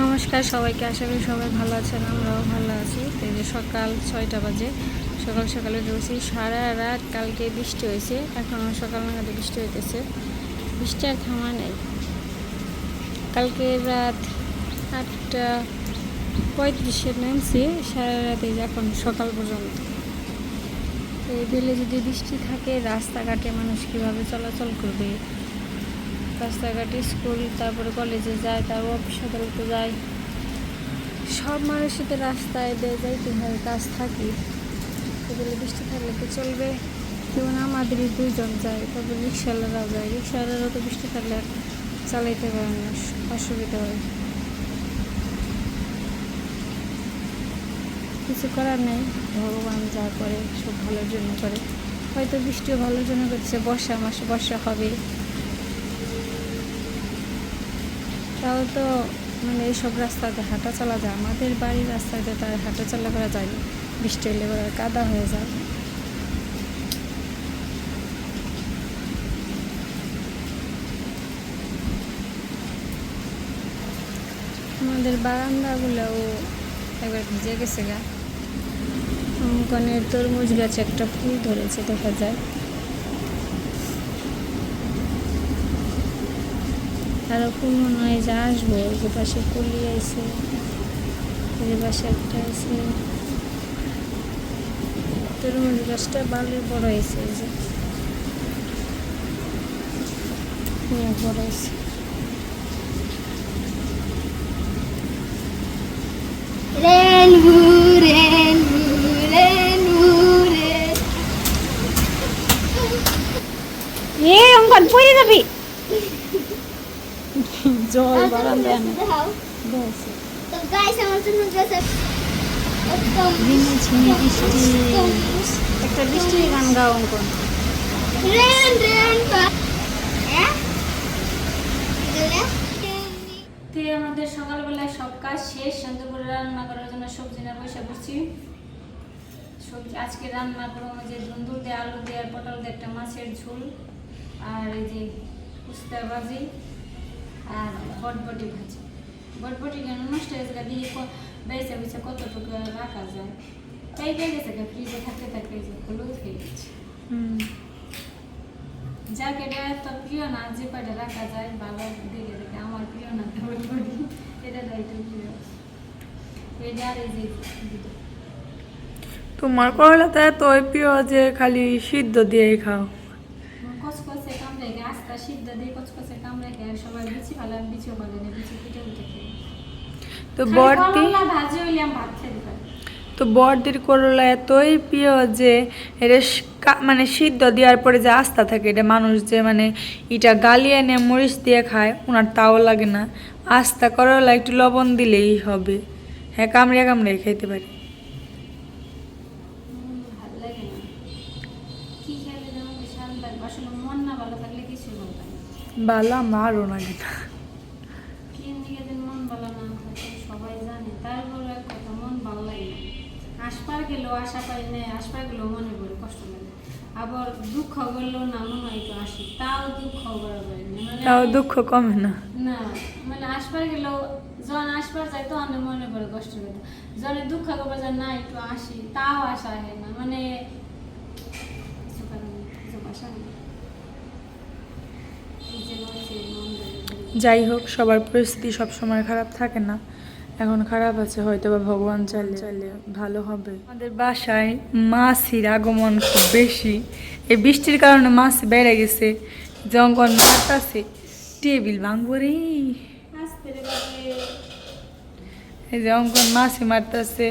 নমস্কার সবাইকে। আশা করি সবাই ভালো আছেন, আমরাও ভালো আছি। তো যে সকাল ছয়টা বাজে, সকাল সকালে উঠেছি। সারা রাত কালকে বৃষ্টি হয়েছে এখনও সকাল নাগাদ বৃষ্টি হইতেছে। বৃষ্টি আর থামা নেই। কালকে রাত আটটা পঁয়ত্রিশে নামছি, সারা রাতে এখন সকাল পর্যন্ত। এই বেলে যদি বৃষ্টি থাকে, রাস্তাঘাটে মানুষ কীভাবে চলাচল করবে? রাস্তাঘাটে, স্কুল, তারপরে কলেজে যায় তারপর অফিস আদালতে যায় সব মানুষই তো রাস্তায় দিয়ে যাইতে হয় কাজ থাকি? এগুলো বৃষ্টি থাকলে তো চলবে। যেমন আমাদেরই দুইজন যায়, তারপর রিক্সাওয়ালারাও যায়। রিক্সাওয়ালারাও তো বৃষ্টি থাকলে চালাইতে পারে না, অসুবিধা হয়। কিছু করার নেই, ভগবান যা করে, সব ভালোর জন্য করে। হয়তো বৃষ্টিও ভালোর জন্য করছে, বর্ষা মাসে বর্ষা হবে তাও তো মানে এইসব রাস্তাতে হাঁটা চলা যায়। আমাদের বাড়ির রাস্তাতে তার হাঁটা চলা করা যায় না। বৃষ্টি হলে এবার কাদা হয়ে যায়। আমাদের বারান্দাগুলোও একবার ভিজে গেছে গা। ওখানে তরমুজ গাছে একটা ফুল ধরেছে, দেখা যায়। ফুল মনে হয় যে আসব যে পাশে কলি আছে যে পাশে একটা আছে। তরমুজ গাছটা ভালো বড় হয়েছে যে। বড় হয়েছে। রেনবু এ অঙ্কন পড়ে যাবি জল বারান্দায় আনে দাও বসে তো গাইস আমার জন্য গেছে একদম ঝিমি বৃষ্টি একটা বৃষ্টির গান গাও অঙ্কন। হ্যাঁ? আমাদের সকালবেলায় সব কাজ শেষ। সন্ধ্যেপুরে রান্না করার জন্য সবজি না বসে বসছি সবজি আজকে রান্না করব যে ধুন্দুর দিয়ে আলু দিয়ে পটল দিয়ে একটা মাছের ঝোল। আর এই যে উস্তা ভাজি। আর বটবটি ভাজি বটবটি কেন? নষ্ট হয়েছে দিয়ে বেছে কতটুকু রাখা যায়? তাই গিয়ে গেছে ফ্রিজে থাকতে থাকতে যে হলুদ হয়ে গেছে। যাক এটা তো প্রিয় না যে কয়টা রাখা যায় ভালো দেখে দেখে আমার প্রিয় না এটা একটু প্রিয়। এটা আর এই যে। তোমার করলাটা এতই প্রিয় যে খালি সিদ্ধ দিয়েই খাও। কচকচে কামড়ে আস্তা সিদ্ধ দিয়ে কচকচে কামড়ে সবাই বিচি ভালো আমি বলে না বিচি পিঠে উঠে তো ভাজি ভাত খেতে তো করলা এতই প্রিয় যে এটা মানে সিদ্ধ দেওয়ার পরে যে আস্থা থাকে এটা মানুষ যে মানে এটা গালিয়ে এনে মরিচ দিয়ে খায় ওনার তাও লাগে না। আস্থা করলা একটু লবণ দিলেই হবে। হ্যাঁ কামড়িয়ে কামড়িয়ে খেতে পারি উম, ভালো লাগে না কি খেলে যেমন শান্ত লাগবে আসলে মন না ভালো থাকলে কিছু ভালো লাগে না। বালা মারও না এটা কি নিজেদের মন ভালো না থাকে সবাই জানে তারপরে এক কথা ভালো লাগে না আসপার গেলেও আশা পাই না আসপার গেলেও মনে পড়ে কষ্ট লাগে। আবার দুঃখ করলেও না মনে হয় একটু আসি। তাও দুঃখ করা পারি মানে তাও দুঃখ কমে না। না মানে আসবার গেলেও যখন আসবার যায় তো অনেক মনে পড়ে কষ্ট করে যখন দুঃখ করবার যায় না একটু আসি তাও আসা হয় না। মানে কিছু করার নেই, কিছু বাসা নেই এই যে বলছি, মন ধরে- যাই হোক, সবার পরিস্থিতি সব সময় খারাপ থাকে না। এখন খারাপ আছে হয়তো বা ভগবান চাইলে চাইলে ভালো হবে। আমাদের বাসায় মাছির আগমন খুব বেশি। এই বৃষ্টির কারণে মাছ বেড়ে গেছে যখন মারতাছে, টেবিল ভাঙবো রে। আস্তে রে বাবারে। এই যে অঙ্কন মাছি মারতাছে,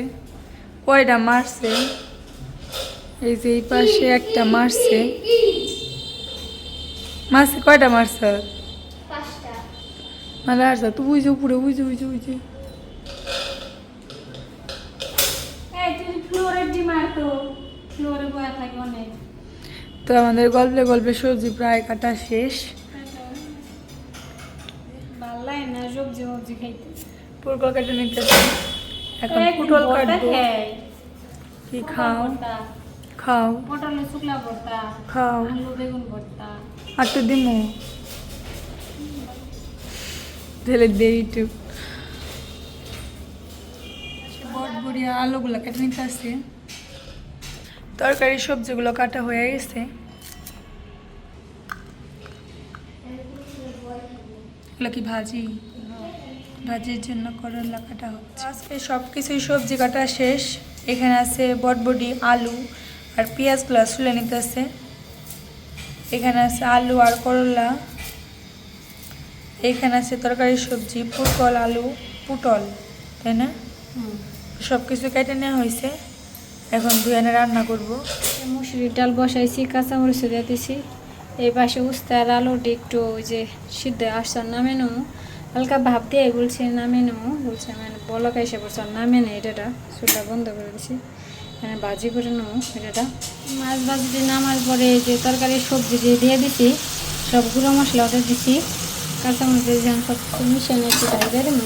কয়টা মারছে? এই যে এই পাশে একটা মারছে। মাছি কয়টা মারছে? মানে আর তুই বুঝে উপরে বুঝে বুঝে বুঝে তো তো আমাদের গল্পে গল্পে সবজি প্রায় কাটা শেষ পুরকল কেটে নিতে এখন পুটল কাটবো কি খাও খাও আর তো দিমু ঢেলে দেই একটু। বড়ি আলুগুলো কেটে নিতে আসছে। তরকারি সবজিগুলো কাটা হয়ে গেছে। এগুলো কি ভাজি? ভাজির জন্য করলা কাটা হচ্ছে। আজকে সব কিছুই সবজি কাটা শেষ। এখানে আছে বটবডি আলু আর পেঁয়াজগুলো শুলে নিতে আছে এখানে আছে আলু আর করলা। এখানে আছে তরকারি সবজি পটল আলু পুটল তাই না? সব কিছু কেটে নেওয়া হয়েছে। এখন দুজনে রান্না করব। মুসুরির ডাল বসাইছি কাঁচামরিচ দিতেছি এই পাশে উস্তে আর আলুটি একটু ওই যে সিদ্ধ আসছে নামে নেব। হালকা ভাব দিয়ে বলছি নামে নেব। বলছে মানে বলক এসে বলছে আর নামে নেই এটা চুলটা বন্ধ করে দিছি। মানে ভাজি করে নেব এটা মাছ ভাজিতে নামার পরে যে তরকারি সবজি দিয়ে দিয়ে দিছি সব গুঁড়ো মশলা ওটা দিছি। কাঁচামরিচ দিয়ে যখন সব কিছু মিশিয়ে নিয়ে একটু ঢাই দিয়ে দেবো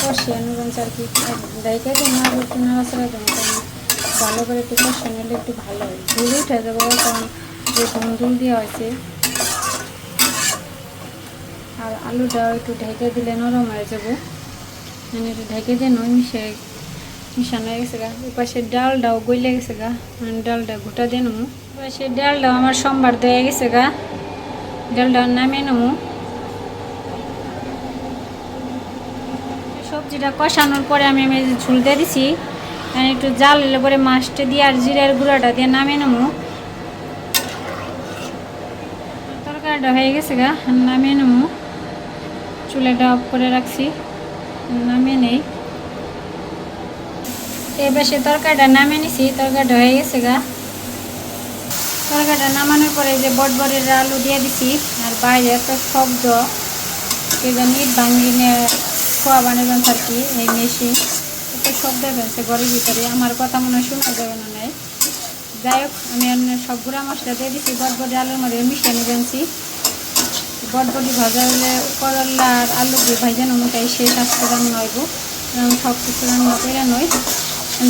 কষিয়ে নেবেন আর কি ডাইকে তো না একটু ভালো করে একটু কষিয়ে নিলে একটু ভালো হয়। ধুল উঠে যাব কারণ যে ধুল দেওয়া হয়েছে। আর আলুটাও একটু ঢেকে দিলে নরম হয়ে যাব। মানে একটু ঢেকে দিয়ে নয় মিশে, মিশানো হয়ে গেছে গা। ওই পাশে ডালটাও গইলে গেছে গা। ডালটা গোটা দিয়ে নেব। পাশে ডালটাও আমার সোমবার দেওয়া গেছে গা। ডালটা নামে নেব। সবজিটা কষানোর পরে আমি আমি ঝুল দিয়ে দিছি। আর একটু জাল এলে পরে মাছটা দিয়ে আর জিরার গুঁড়াটা দিয়ে নামে নেব। তরকারিটা হয়ে গেছে গা নামে নেব। চুলাটা অফ করে রাখছি নামে নেই। এবার সে তরকারিটা নামে নিছি, তরকারিটা হয়ে গেছে গা। তরকারিটা নামানোর পরে যে বটবড়ির আলু দিয়ে দিছি, আর বাইরে একটা শব্দ কে জানি ভাঙিনে খোয়া বানাবেন আর কি এই মেশিন। একটা শব্দ পেয়েছে ঘরের ভিতরে। আমার কথা মনে শোনা যাবে না নাই। যাই হোক, আমি সব গুঁড়া মশলা দিয়ে দিছি বটবটি আলুর মধ্যে মিশিয়ে নিবেনছি বটবটি ভাজা হলে করলা আর আলু দিয়ে ভাজা অনুযায়ী শেষ আজকে রান্না হইব। সব কিছু রান্না করে নই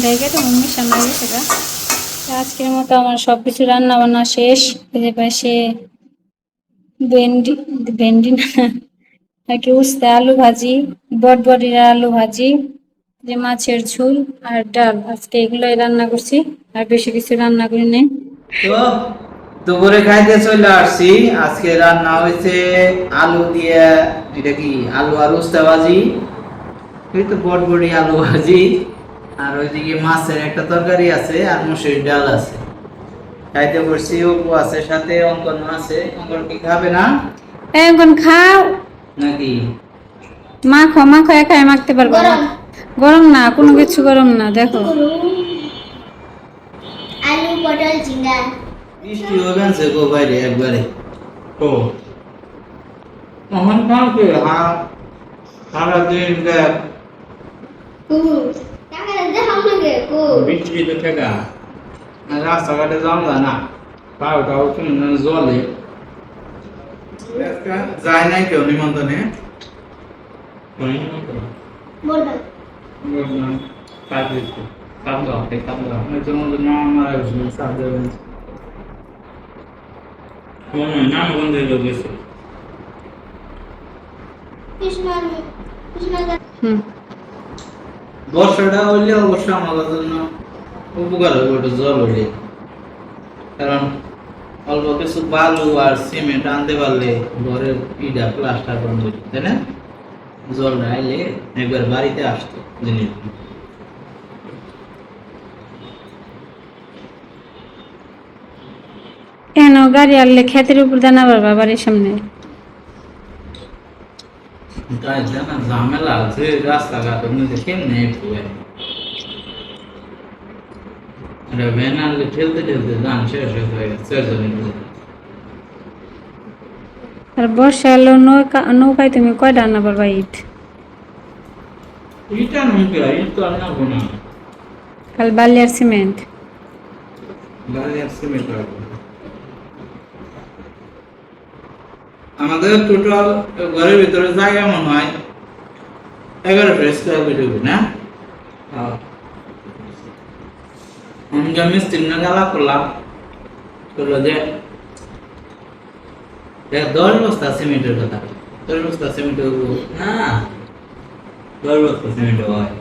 দেখে তো মিশানো হয়ে। তা আজকের মতো আমার সব কিছু রান্না বান্না শেষ যে পাশে ভেন্ডি ভেন্ডি না কি উস্তে আলু ভাজি বটবটির আলু ভাজি যে মাছের ঝোল আর ডাল। আজকে এগুলোই রান্না করছি, আর বেশি কিছু রান্না করি নাই। দুপুরে খাইতে চলে আসছি। আজকে রান্না হয়েছে আলু দিয়ে, এটা কি, আলু আর উস্তা ভাজি? এই তো বটবড়ি, আলু ভাজি। আর ওইদিকে মাছের একটা তরকারি আছে আর মুসুরির ডাল আছে। খাইতে বসছি অপু আছে সাথে অঙ্কন আছে। অঙ্কন কি খাবে না? এখন খাও। নাকি? মাখো মাখো একাই মাখতে পারব না। গরম। না কোনো কিছু গরম না দেখো। আলু পটল ঝিঙ্গা বৃষ্টি হবে আছে গো বাইরে একবারে। ও। হ্যাঁ সারাদিন দেখ কু টাকা দেখাও না গে কু বৃষ্টিতে ঠেকা আর রাস্তাঘাটে যাও না পাও টাও কিনে জলে যায় নাই কেউ নিমন্ত্রণে কোনো নিমন্ত্রণ? বলবা বললাম, কাজ হয়েছে। কাজ দাও, এই কাজ দাও। এই যে আমাদের মামা মারা গেছিল, কাজ দেবেন। মনে হয় নামগন্ধে লোক গেছে। কৃষ্ণ কৃষ্ণ হুম বর্ষাটা হইলে আমাদের জন্য উপকার হবে ওটা জল হইলে। কারণ অল্প কিছু বালু আর সিমেন্ট আনতে পারলে প্লাস্টার তাই না? জলটা আইলে একবার বাড়িতে আসতো জিনিস কেন গাড়ি আনলে ক্ষেতের উপর দানা পারবা বাড়ির সামনে। তাই জানা ঝামেলা আছে রাস্তাঘাটের মধ্যে কেমনে একটু এটা ভ্যান আনলে ঠেলতে ঠেলতে যান শেষ হয়ে গেছে। আর বর্ষা এলো নৌকা নৌকায় তুমি কয়টা আনা পারবা ঈদ ইটা? নৌকা ইট তো আর নাবো না। কাল বালি আর সিমেন্ট। বালি আর সিমেন্ট রাখব। আমাদের টোটাল ঘরের ভিতরে জায়গা মনে হয় এগারোটা স্কোয়ার ফিট হবে, না? হ্যাঁ। আমি মিস্ত্রি না গালা করলাম, বলল যে দশ বস্তা সিমেন্টের কথা। দশ বস্তা সিমেন্ট না, দশ বস্তা সিমেন্ট হয়।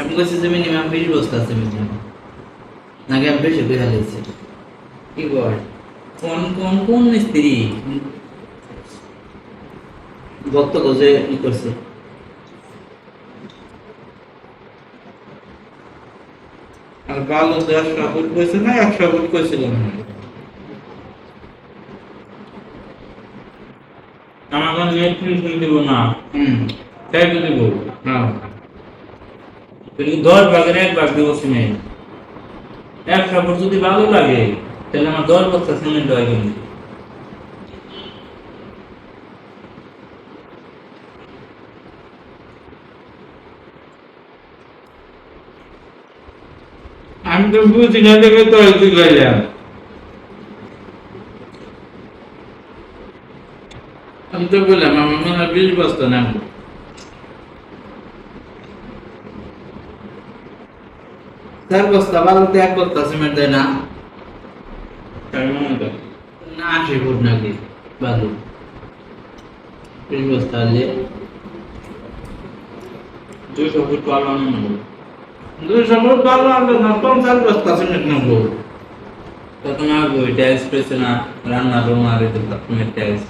আমি কইছি যে মিনিমাম বিশ বস্তা সিমেন্ট হবে নাকি আমি বেশি করে কি কর কোন কোন কোন মিস্ত্রি? ভক্ত গজে ই করছে। আর বালু কইছে না একশো কইছিলাম আমার নেট দিব না? হুম। তাই তো দিব। হ্যাঁ। দশ ভাগের এক ভাগ দিব সিমেন্ট? এক কাপড় যদি ভালো লাগে তাহলে আমার দশ বস্তা সিমেন্ট হয় কিন্তু। আমি তো বুঝি না দেখে তো হয়তো গেলাম আমি তো বললাম আমার মনে হয় বিশ বস্তা নাম চার বস্তা বালুতে এক বস্তা সিমেন্ট দেয় না তাই মনে হয় না আশি ফুট নাকি বালু বিশ বস্তা হলে দুইশো ফুট পারলাম না দুইশো ফুট বালু আনবে না পঞ্চাশ বস্তা সিমেন্ট নেব তখন আর ওই ট্যাক্স পেয়েছে না রান্নার রুম আর এই বাথরুমের ট্যাক্স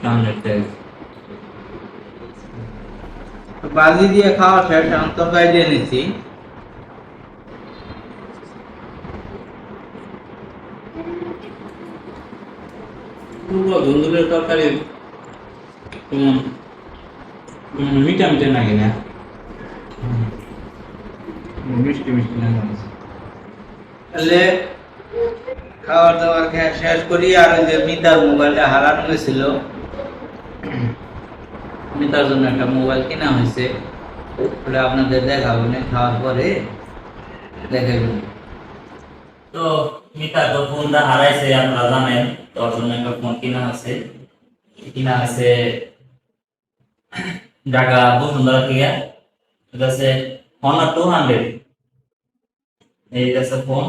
সামনের ট্যাক্স বাজি দিয়ে খাওয়া শেষ আমি তরকারি দিয়ে নিচ্ছি পূর্ব ধুন্দুলের তরকারি মিঠা মিঠা লাগে না। মিষ্টি মিষ্টি না তাহলে খাওয়ার দাওয়ার খেয়ে শেষ করি আর ওই যে মিতার মোবাইলটা হারানো হয়েছিল। মিতার জন্য একটা মোবাইল কেনা হয়েছে। ওটা আপনাদের দেখাবো না খাওয়ার পরে দেখাবেন তো মিতা তো ফোনটা হারাইছে আপনারা জানেন তোর জন্য একটা ফোন কিনা আছে। কিনা আছে ঢাকা বসুন্ধরা থেকে। এটা আছে হনার টু হান্ড্রেড এই আছে ফোন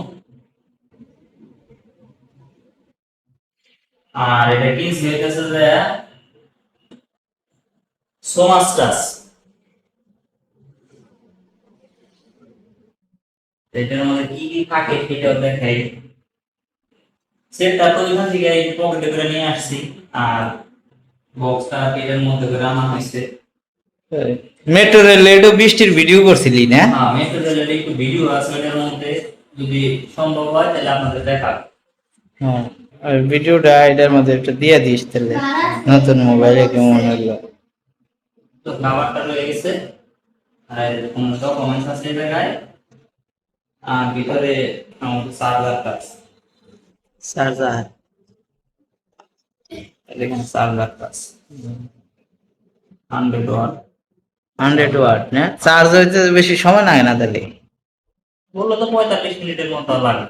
আর এটা কিনছি হইতেছে যে সোমাস্টাস এটার মধ্যে কি কি থাকে সেটাও দেখাই সেটটা তো ওইখান থেকে পকেটে করে নিয়ে আসছি আর বক্সটা এটার মধ্যে করে আনা হয়েছে মেট্রো রেলে একটু বৃষ্টির ভিডিও করছিলি না? হ্যাঁ মেট্রো রেলের একটু ভিডিও আছে মধ্যে যদি সম্ভব হয় তাহলে আপনাদের দেখাবো। হ্যাঁ আর ভিডিওটা এটার মধ্যে একটা দিয়ে দিস তাহলে নতুন মোবাইলে কেমন হলো? তো খাবারটা রয়ে গেছে আর কোনো ডকুমেন্টস আছে জায়গায়? আর ভিতরে আমাদের চার্জারটা আছে। চার্জার এখানে চার্জারটা আছে। হান্ড্রেড ওয়াট হান্ড্রেড ওয়াট না? চার্জ হইতে বেশি সময় লাগে না তাহলে। বলল তো পঁয়তাল্লিশ মিনিটের মতো লাগে।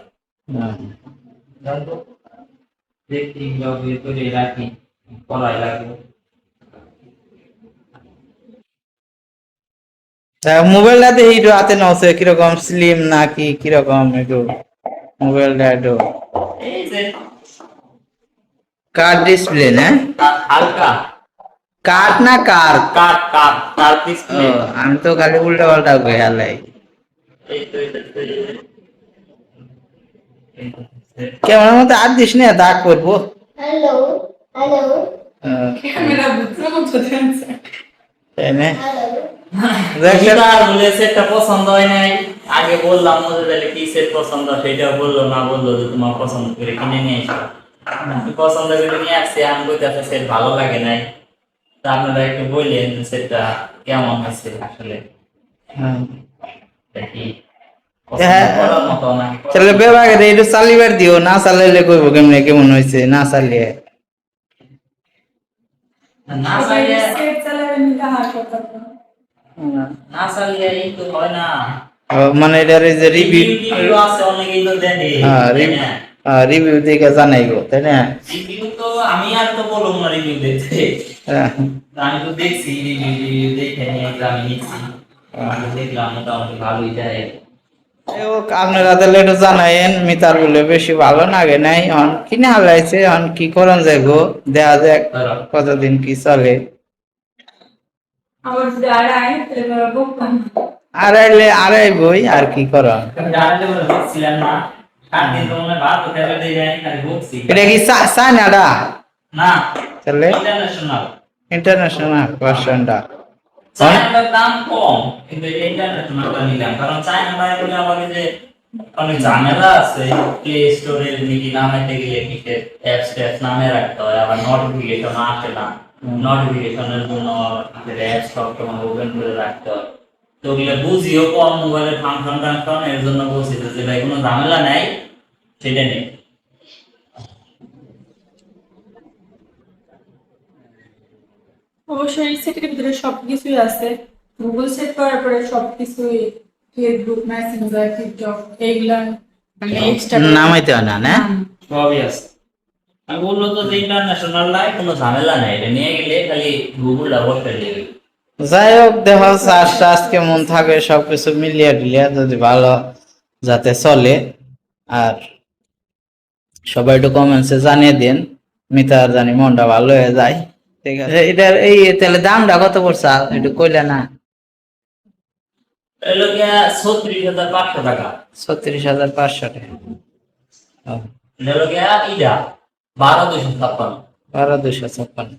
দেখি রাখি লাগবে মোবাইলটা দেখি একটু হাতে নছে কীরকম স্লিম নাকি কীরকম একটু মোবাইলটা একটু? কার ডিসপ্লে না? হালকা। কাঠ না কার কাট কাট কাট ও, আমি তো খালি উল্টা পাল্টা তো, এই কেমন মতো আর দিস না দাগ করব. Hello. আহ, ক্যামেরা বুঝতে মতো তাই না? পছন্দ হয় নাই। আগে বললাম তাহলে কি সেট পছন্দ সেটা বলল না বলল যে তোমার পছন্দ করে কিনে নিয়ে এসো। পছন্দ করে নিয়ে আসছি আমি কইতাছে সেট ভালো লাগে নাই। আপনারা একটু বললেন যে সেটটা কেমন হয়েছে আসলে? হ্যাঁ। তাহলে বেবাগে একটু চালিবার দিও না চালাইলে কইবো কেমনে কেমন হয়েছে না চালিয়ে। না সেট এই তো হয় না। মানে এটার এই যে রিভিউ রিভিউ দেখে হ্যাঁ তাই না? রিভিউ দেখে জানাইবো তাই না? রিভিউ তো আমি আর তো বলব না রিভিউ দেখতে। হ্যাঁ। আমি তো দেখছি দেখে নিয়ে আমি নিচ্ছি। দেখলাম মোটামুটি ভালোই দেয় আপনারা তাহলে একটু জানাইন মিতার বলে বেশি ভালো লাগে নাই। অন কিনে হালাইছে অন কি করন যাক ধরো। কতদিন কি চলে। আড়াইলে আড়াই বই আর কি হয় যায় এটা না। তাহলে? ইন্টারন্যাশনাল ভার্সনটা চায়নাটার ঝামেলা আছে নামে রাখতে হয়? আবার নোটিফিকেশন আসে না। নোটিফিকেশনের জন্য আমাদের অ্যাপস সবসময় ওপেন করে রাখতে হয়। তো ওগুলো বুঝিও কম মোবাইলের ফাংশন টাংশন এর জন্য বলছি যে যেটা কোনো ঝামেলা নাই, সেটা নেই। অবশ্যই সেটের ভিতরে সবকিছুই আছে। গুগল সেট করার পরে সবকিছুই ফেসবুক মেসেঞ্জার টিকটক এইগুলা মানে এক্সট্রা নামাইতে হয় না না? সবই আছে। আমি বলল তো যে ইন্টারন্যাশনাল লাই কোনো ঝামেলা নাই। এটা নিয়ে গেলে খালি গুগলটা বসে দেবে। যাই হোক দেখো চাষ টাস কেমন থাকে সবকিছু মিলিয়ে টিলিয়ে যদি ভালো যাতে চলে আর সবাই একটু কমেন্টসে জানিয়ে দিন। মিতার জানি মনটা ভালো হয়ে যায়। ঠিক আছে। এটার এই তাহলে দামটা কত পড়ছে? একটু কইলে না। ছত্রিশ হাজার পাঁচশো টাকা। ছত্রিশ হাজার পাঁচশো টাকা। ও, এলো গিয়া ইডা বারো দুশো ছাপ্পান্ন। বারো দুশো ছাপ্পান্ন।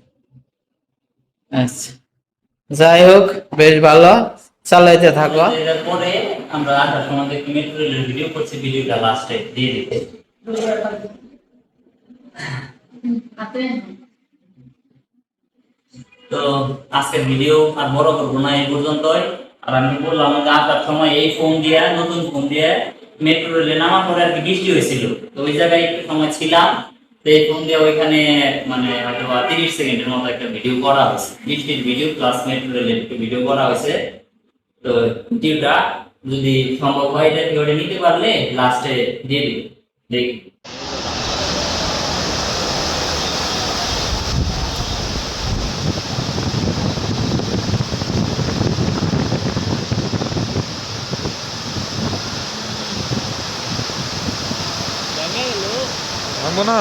আচ্ছা। যাই হোক বেশ ভালো। চালাইতে থাকো। পরে আমরা আসার সময় একটু মেট্রো রেলের ভিডিও করছি ভিডিওটা লাস্টে দিয়ে দিতে তো আজকের ভিডিও আর বড় করব না, এই পর্যন্তই। আর আমি বললাম আসার সময় এই ফোন দিয়ে, নতুন ফোন দিয়ে মেট্রো রেলে নামার পরে আর কি বৃষ্টি হয়েছিল। তো ওই জায়গায় একটু সময় ছিলাম। তো এই ফোন দিয়ে ওইখানে মানে হয়তো তিরিশ সেকেন্ডের মতো একটা ভিডিও করা হয়েছে। বৃষ্টির ভিডিও প্লাস মেট্রো রেলের একটু ভিডিও করা হয়েছে। তো ভিডিওটা যদি সম্ভব হয়, এটা নিতে পারলে লাস্টে দিয়ে দিবে। দেখি। থামবো না